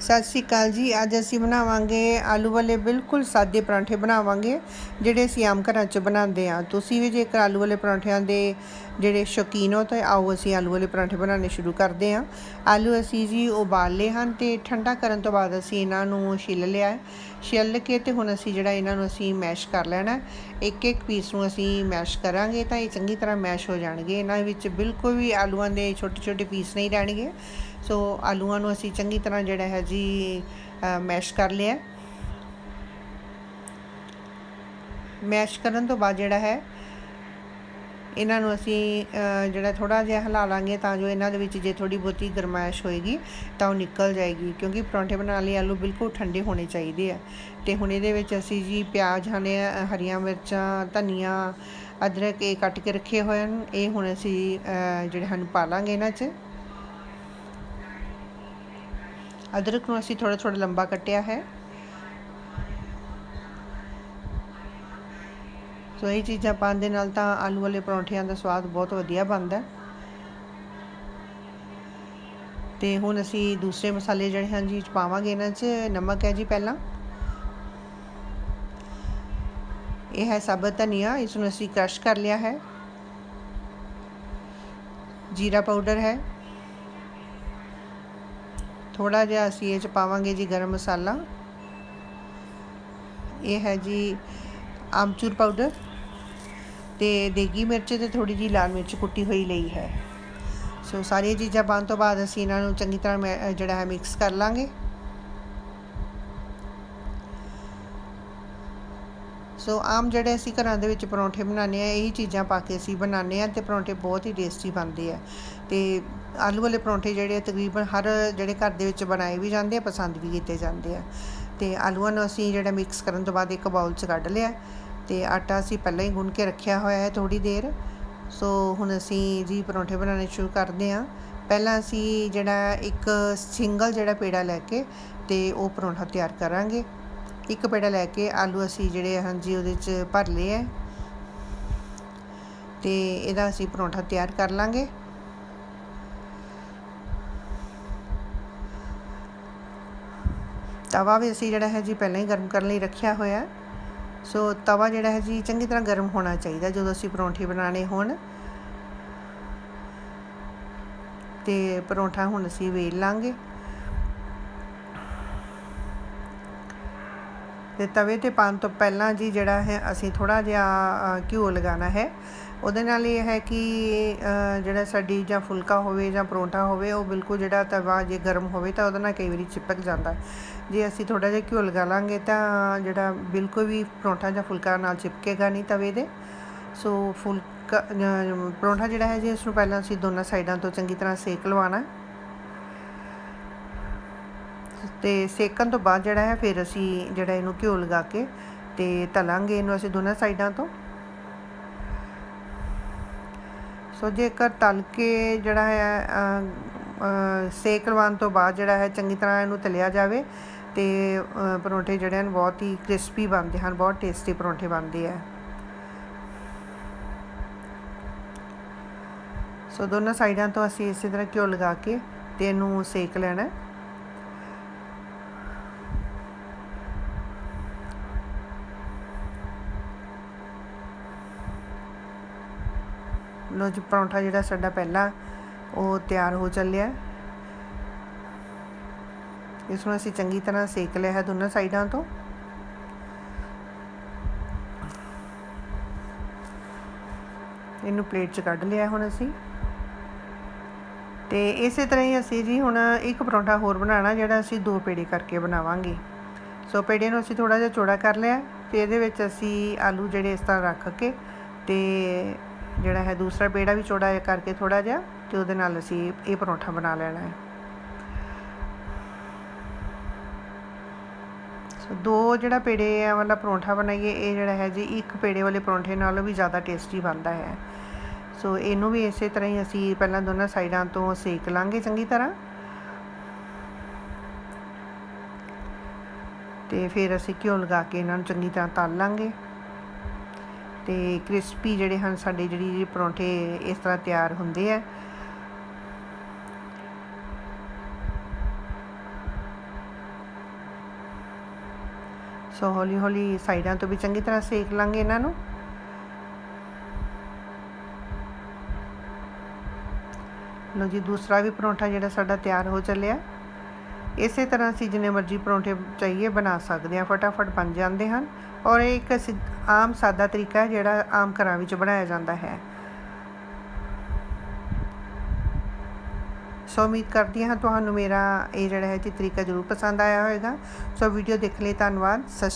ਸਤਿ ਸ਼੍ਰੀ ਅਕਾਲ ਜੀ। ਅੱਜ ਅਸੀਂ ਬਣਾਵਾਂਗੇ ਆਲੂ ਵਾਲੇ ਬਿਲਕੁਲ ਸਾਦੇ ਪਰਾਂਠੇ ਬਣਾਵਾਂਗੇ, ਜਿਹੜੇ ਅਸੀਂ ਆਮ ਘਰਾਂ 'ਚ ਬਣਾਉਂਦੇ ਆ ਤੁਸੀਂ ਵੀ ਜੇਕਰ ਆਲੂ ਵਾਲੇ ਪਰਾਂਠਿਆਂ ਦੇ ਜਿਹੜੇ ਸ਼ੌਕੀਨ ਹੋ, ਤਾਂ ਆਓ ਅਸੀਂ ਆਲੂ ਵਾਲੇ ਪਰਾਂਠੇ ਬਣਾਉਣੇ ਸ਼ੁਰੂ ਕਰਦੇ ਆ ਆਲੂ ਅਸੀਂ ਜੀ ਉਬਾਲ ਲਏ ਹਨ ਤੇ ਠੰਡਾ ਕਰਨ ਤੋਂ ਬਾਅਦ ਅਸੀਂ ਇਹਨਾਂ ਨੂੰ ਛਿੱਲ ਲਿਆ ਛਿੱਲ ਕੇ ਤੇ ਹੁਣ ਅਸੀਂ ਜਿਹੜਾ ਇਹਨਾਂ ਨੂੰ ਅਸੀਂ ਮੈਸ਼ ਕਰ ਲੈਣਾ ਇੱਕ ਇੱਕ ਪੀਸ ਨੂੰ ਅਸੀਂ ਮੈਸ਼ ਕਰਾਂਗੇ ਤਾਂ ਇਹ ਚੰਗੀ ਤਰ੍ਹਾਂ ਮੈਸ਼ ਹੋ ਜਾਣਗੇ। ਇਹਨਾਂ ਵਿੱਚ ਬਿਲਕੁਲ ਵੀ ਆਲੂਆਂ ਦੇ ਛੋਟੇ ਛੋਟੇ ਪੀਸ ਨਹੀਂ ਰਹਿਣਗੇ। ਸੋ ਆਲੂਆਂ ਨੂੰ ਅਸੀਂ ਚੰਗੀ ਤਰ੍ਹਾਂ ਜਿਹੜਾ ਹੈ ਜੀ ਮੈਸ਼ ਕਰ ਲਿਆ। ਮੈਸ਼ ਕਰਨ ਤੋਂ ਬਾਅਦ ਜਿਹੜਾ ਹੈ, ਇਹਨਾਂ ਨੂੰ ਅਸੀਂ ਜਿਹੜਾ ਥੋੜਾ ਜਿਹਾ ਹਿਲਾ ਲਾਂਗੇ ਤਾਂ ਜੋ ਇਹਨਾਂ ਦੇ ਵਿੱਚ ਜੇ ਥੋੜੀ ਬਹੁਤੀ ਗਰਮਾਇਸ਼ ਹੋਏਗੀ ਤਾਂ ਉਹ ਨਿਕਲ ਜਾਏਗੀ, ਕਿਉਂਕਿ ਪਰੌਂਠੇ ਬਣਾਉਣ ਲਈ ਆਲੂ ਬਿਲਕੁਲ ਠੰਡੇ ਹੋਣੇ ਚਾਹੀਦੇ ਆ। ਤੇ ਹੁਣ ਇਹਦੇ ਵਿੱਚ ਅਸੀਂ ਜੀ ਪਿਆਜ਼, ਹਨੇ, ਹਰੀਆਂ ਮਿਰਚਾਂ, ਧਨੀਆ, ਅਦਰਕ ਇਹ ਕੱਟ ਕੇ ਰੱਖੇ ਹੋਏ ਹਨ। ਇਹ ਹੁਣ ਅਸੀਂ ਜਿਹੜੇ ਹਨ, ਪਾ ਲਾਂਗੇ ਇਹਨਾਂ 'ਚ। ਅਦਰਕ ਨੂੰ ਅਸੀਂ ਥੋੜਾ ਥੋੜਾ ਲੰਬਾ ਕੱਟਿਆ ਹੈ। ਸੋ ਇਹ ਚੀਜ਼ਾਂ ਪਾਉਣ ਦੇ ਨਾਲ ਤਾਂ ਆਲੂ ਵਾਲੇ ਪਰੌਂਠਿਆਂ ਦਾ ਸਵਾਦ ਬਹੁਤ ਵਧੀਆ ਬਣਦਾ ਹੈ। ਤੇ ਹੁਣ ਅਸੀਂ ਦੂਸਰੇ ਮਸਾਲੇ ਜਿਹੜੇ ਹਨ ਜੀ ਪਾਵਾਂਗੇ ਇਹਨਾਂ 'ਚ ਨਮਕ ਹੈ ਜੀ ਪਹਿਲਾਂ। ਇਹ ਹੈ ਸਾਬਤ ਧਨੀਆ ਇਸ ਨੂੰ ਅਸੀਂ ਕ੍ਰਸ਼ ਕਰ ਲਿਆ ਹੈ। ਜੀਰਾ ਪਾਊਡਰ ਹੈ। ਥੋੜਾ ਜਿਹਾ ਅਸੀਂ ਇਹ ਚ ਪਾਵਾਂਗੇ ਜੀ ਗਰਮ ਮਸਾਲਾ। ਇਹ ਹੈ ਜੀ ਆਮਚੂਰ ਪਾਊਡਰ ਤੇ ਦੇਗੀ ਮਿਰਚ ਤੇ ਥੋੜੀ ਜੀ ਲਾਲ ਮਿਰਚ ਕੁੱਟੀ ਹੋਈ ਲਈ ਹੈ। ਸੋ ਸਾਰੀਆਂ ਚੀਜ਼ਾਂ ਪਾਉਣ ਤੋਂ ਬਾਅਦ ਅਸੀਂ ਇਹਨਾਂ ਨੂੰ ਚੰਗੀ ਤਰ੍ਹਾਂ ਮੈਂ- ਜਿਹੜਾ ਹੈ ਮਿਕਸ ਕਰ ਲਾਂਗੇ। ਸੋ ਆਮ ਜਿਹੜੇ ਅਸੀਂ ਘਰਾਂ ਦੇ ਵਿੱਚ ਪਰੌਂਠੇ ਬਣਾਉਂਦੇ ਆ ਇਹੀ ਚੀਜ਼ਾਂ ਪਾ ਕੇ ਅਸੀਂ ਬਣਾਉਂਦੇ ਆ ਤੇ ਪਰੌਂਠੇ ਬਹੁਤ ਹੀ ਟੇਸਟੀ ਬਣਦੇ ਆ। ਤੇ ਆਲੂ ਵਾਲੇ ਪਰੌਂਠੇ ਜਿਹੜੇ ਤਕਰੀਬਨ ਹਰ ਜਿਹੜੇ ਘਰ ਦੇ ਵਿੱਚ ਬਣਾਏ ਵੀ ਜਾਂਦੇ ਆ, ਪਸੰਦ ਵੀ ਕੀਤੇ ਜਾਂਦੇ ਆ। ਤੇ ਆਲੂਆਂ ਨੂੰ ਅਸੀਂ ਜਿਹੜਾ ਮਿਕਸ ਕਰਨ ਤੋਂ ਬਾਅਦ ਇੱਕ ਬਾਉਲ 'ਚ ਕੱਢ ਲਿਆ। ਤੇ ਆਟਾ ਅਸੀਂ ਪਹਿਲਾਂ ਹੀ ਗੁੰਨ ਕੇ ਰੱਖਿਆ ਹੋਇਆ ਹੈ ਥੋੜੀ ਦੇਰ। ਸੋ ਹੁਣ ਅਸੀਂ ਜੀ ਪਰੌਂਠੇ ਬਣਾਉਣੇ ਸ਼ੁਰੂ ਕਰਦੇ ਆ ਪਹਿਲਾਂ ਅਸੀਂ ਜਿਹੜਾ ਇੱਕ ਸਿੰਗਲ ਜਿਹੜਾ ਪੇੜਾ ਲੈ ਕੇ ਤੇ ਉਹ ਪਰੌਂਠਾ ਤਿਆਰ ਕਰਾਂਗੇ। ਇੱਕ ਪੇੜਾ ਲੈ ਕੇ ਆਲੂ ਅਸੀਂ ਜਿਹੜੇ ਹਨ ਜੀ ਉਹਦੇ 'ਚ ਭਰ ਲਏ ਹੈ ਤੇ ਇਹਦਾ ਅਸੀਂ ਪਰੌਂਠਾ ਤਿਆਰ ਕਰ ਲਾਂਗੇ। ਤਵਾ ਵੀ ਅਸੀਂ ਜਿਹੜਾ ਹੈ ਜੀ ਪਹਿਲਾਂ ਹੀ ਗਰਮ ਕਰਨ ਲਈ ਰੱਖਿਆ ਹੋਇਆ। ਸੋ ਤਵਾ ਜਿਹੜਾ ਹੈ ਜੀ ਚੰਗੀ ਤਰ੍ਹਾਂ ਗਰਮ ਹੋਣਾ ਚਾਹੀਦਾ ਜਦੋਂ ਅਸੀਂ ਪਰੌਂਠੇ ਬਣਾਉਣੇ ਹੋਣ। ਤੇ ਪਰੌਂਠਾ ਹੁਣ ਅਸੀਂ ਵੇਲ ਲਾਂਗੇ। ਅਤੇ ਤਵੇ ਤੇ ਪਾਉਣ ਤੋਂ ਪਹਿਲਾਂ ਜੀ ਜਿਹੜਾ ਹੈ, ਅਸੀਂ ਥੋੜ੍ਹਾ ਜਿਹਾ ਘਿਓ ਲਗਾਉਣਾ ਹੈ। ਉਹਦੇ ਨਾਲ ਇਹ ਹੈ ਕਿ ਜਿਹੜਾ ਸਾਡੀ ਜਾਂ ਫੁਲਕਾ ਹੋਵੇ ਜਾਂ ਪਰੌਂਠਾ ਹੋਵੇ, ਉਹ ਬਿਲਕੁਲ ਜਿਹੜਾ ਤਵਾ ਜੇ ਗਰਮ ਹੋਵੇ ਤਾਂ ਉਹਦੇ ਨਾਲ ਕਈ ਵਾਰੀ ਚਿਪਕ ਜਾਂਦਾ। ਜੇ ਅਸੀਂ ਥੋੜਾ ਜਿਹਾ ਘਿਓ ਲਗਾ ਲਾਂਗੇ ਤਾਂ ਜਿਹੜਾ ਬਿਲਕੁਲ ਵੀ ਪਰੌਂਠਾ ਜਾਂ ਫੁਲਕਾ ਨਾਲ ਚਿਪਕੇਗਾ ਨਹੀਂ ਤਵੇ ਦੇ। ਸੋ ਫੁਲਕਾ ਪਰੌਂਠਾ ਜਿਹੜਾ ਹੈ ਜੀ, ਇਸ ਨੂੰ ਪਹਿਲਾਂ ਅਸੀਂ ਦੋਨਾਂ ਸਾਈਡਾਂ ਤੋਂ ਚੰਗੀ ਤਰ੍ਹਾਂ ਸੇਕ ਲਵਾਉਣਾ ਹੈ। ਤੇ ਸੇਕਣ ਤੋਂ ਬਾਅਦ ਜਿਹੜਾ ਹੈ, ਫਿਰ ਅਸੀਂ ਜਿਹੜਾ ਇਹਨੂੰ ਘਿਓ ਲਗਾ ਕੇ ਤੇ ਤਲਾਂਗੇ ਇਹਨੂੰ ਅਸੀਂ ਦੋਨਾਂ ਸਾਈਡਾਂ ਤੋਂ। ਸੋ ਜੇਕਰ ਤਲ ਕੇ ਜਿਹੜਾ ਹੈ ਸੇਕ ਲਵਾਉਣ ਤੋਂ ਬਾਅਦ ਜਿਹੜਾ ਹੈ, ਚੰਗੀ ਤਰ੍ਹਾਂ ਇਹਨੂੰ ਤਲਿਆ ਜਾਵੇ ਤੇ ਪਰੌਂਠੇ ਜਿਹੜੇ ਹਨ, ਬਹੁਤ ਹੀ ਕ੍ਰਿਸਪੀ ਬਣਦੇ ਹਨ, ਬਹੁਤ ਟੇਸਟੀ ਪਰੌਂਠੇ ਬਣਦੇ ਆ। ਸੋ ਦੋਨਾਂ ਸਾਈਡਾਂ ਤੋਂ ਅਸੀਂ ਇਸੇ ਤਰ੍ਹਾਂ ਘਿਓ ਲਗਾ ਕੇ ਤੇ ਇਹਨੂੰ ਸੇਕ ਲੈਣਾ ਲੋ ਜੀ, ਪਰੌਂਠਾ ਜਿਹੜਾ ਸਾਡਾ ਪਹਿਲਾਂ, ਉਹ ਤਿਆਰ ਹੋ ਚੱਲਿਆ। ਇਸ ਨੂੰ ਅਸੀਂ ਚੰਗੀ ਤਰ੍ਹਾਂ ਸੇਕ ਲਿਆ ਹੈ ਦੋਨਾਂ ਸਾਈਡਾਂ ਤੋਂ। ਇਹਨੂੰ ਪਲੇਟ 'ਚ ਕੱਢ ਲਿਆ ਹੁਣ ਅਸੀਂ। ਤੇ ਇਸੇ ਤਰ੍ਹਾਂ ਹੀ ਅਸੀਂ ਜੀ ਹੁਣ ਇੱਕ ਪਰੌਂਠਾ ਹੋਰ ਬਣਾਉਣਾ, ਜਿਹੜਾ ਅਸੀਂ ਦੋ ਪੇੜੇ ਕਰਕੇ ਬਣਾਵਾਂਗੇ। ਸੋ ਪੇੜੇ ਨੂੰ ਅਸੀਂ ਥੋੜਾ ਜਿਹਾ ਚੌੜਾ ਕਰ ਲਿਆ, ਤੇ ਇਹਦੇ ਵਿੱਚ ਅਸੀਂ ਆਲੂ ਜਿਹੜੇ ਇਸ ਤਰ੍ਹਾਂ ਰੱਖ ਕੇ ਤੇ ਜਿਹੜਾ ਹੈ ਦੂਸਰਾ ਪੇੜਾ ਵੀ ਚੌੜਾ ਕਰਕੇ ਥੋੜਾ ਜਿਹਾ ਤੇ ਉਹਦੇ ਨਾਲ ਅਸੀਂ ਇਹ ਪਰੌਂਠਾ ਬਣਾ ਲੈਣਾ ਹੈ। ਸੋ ਦੋ ਜਿਹੜਾ ਪੇੜੇ ਆ, ਵਾਲਾ ਪਰੌਂਠਾ ਬਣਾਈਏ, ਇਹ ਜਿਹੜਾ ਹੈ ਜੀ, ਇੱਕ ਪੇੜੇ ਵਾਲੇ ਪਰੌਂਠੇ ਨਾਲੋਂ ਵੀ ਜ਼ਿਆਦਾ ਟੇਸਟੀ ਬਣਦਾ ਹੈ। ਸੋ ਇਹਨੂੰ ਵੀ ਇਸੇ ਤਰ੍ਹਾਂ ਹੀ ਅਸੀਂ ਪਹਿਲਾਂ ਦੋਨਾਂ ਸਾਈਡਾਂ ਤੋਂ ਸੇਕ ਲਾਂਗੇ ਚੰਗੀ ਤਰ੍ਹਾਂ। ਤੇ ਫਿਰ ਅਸੀਂ ਘਿਓ ਲਗਾ ਕੇ ਇਹਨਾਂ ਨੂੰ ਚੰਗੀ ਤਰ੍ਹਾਂ ਤਲ ਲਾਂਗੇ। ਅਤੇ ਕ੍ਰਿਸਪੀ ਜਿਹੜੇ ਹਨ, ਸਾਡੇ ਜਿਹੜੀ ਪਰੌਂਠੇ ਇਸ ਤਰ੍ਹਾਂ ਤਿਆਰ ਹੁੰਦੇ ਆ। ਸੋ ਹੌਲੀ ਹੌਲੀ ਸਾਈਡਾਂ ਤੋਂ ਵੀ ਚੰਗੀ ਤਰ੍ਹਾਂ ਸੇਕ ਲਾਂਗੇ ਇਹਨਾਂ ਨੂੰ। ਲੋ ਜੀ, ਦੂਸਰਾ ਵੀ ਪਰੌਂਠਾ ਜਿਹੜਾ ਸਾਡਾ ਤਿਆਰ ਹੋ ਚੱਲਿਆ। ਇਸੇ ਤਰ੍ਹਾਂ ਅਸੀਂ ਜਿੰਨੇ ਮਰਜ਼ੀ ਪਰੌਂਠੇ ਚਾਹੀਏ ਬਣਾ ਸਕਦੇ ਹਾਂ, ਫਟਾਫਟ ਬਣ ਜਾਂਦੇ ਹਨ ਔਰ ਇਹ ਇੱਕ ਸਿੱਧ- ਆਮ ਸਾਦਾ ਤਰੀਕਾ ਹੈ ਜਿਹੜਾ ਆਮ ਘਰਾਂ ਵਿੱਚ ਬਣਾਇਆ ਜਾਂਦਾ ਹੈ। ਸੋ ਉਮੀਦ ਕਰਦੀ ਹਾਂ ਤੁਹਾਨੂੰ ਮੇਰਾ ਇਹ ਜਿਹੜਾ ਹੈ ਜੀ ਤਰੀਕਾ ਜ਼ਰੂਰ ਪਸੰਦ ਆਇਆ ਹੋਵੇਗਾ। ਸੋ ਵੀਡੀਓ ਦੇਖ ਲਈ ਧੰਨਵਾਦ, ਸਤਿ ਸ਼੍ਰੀ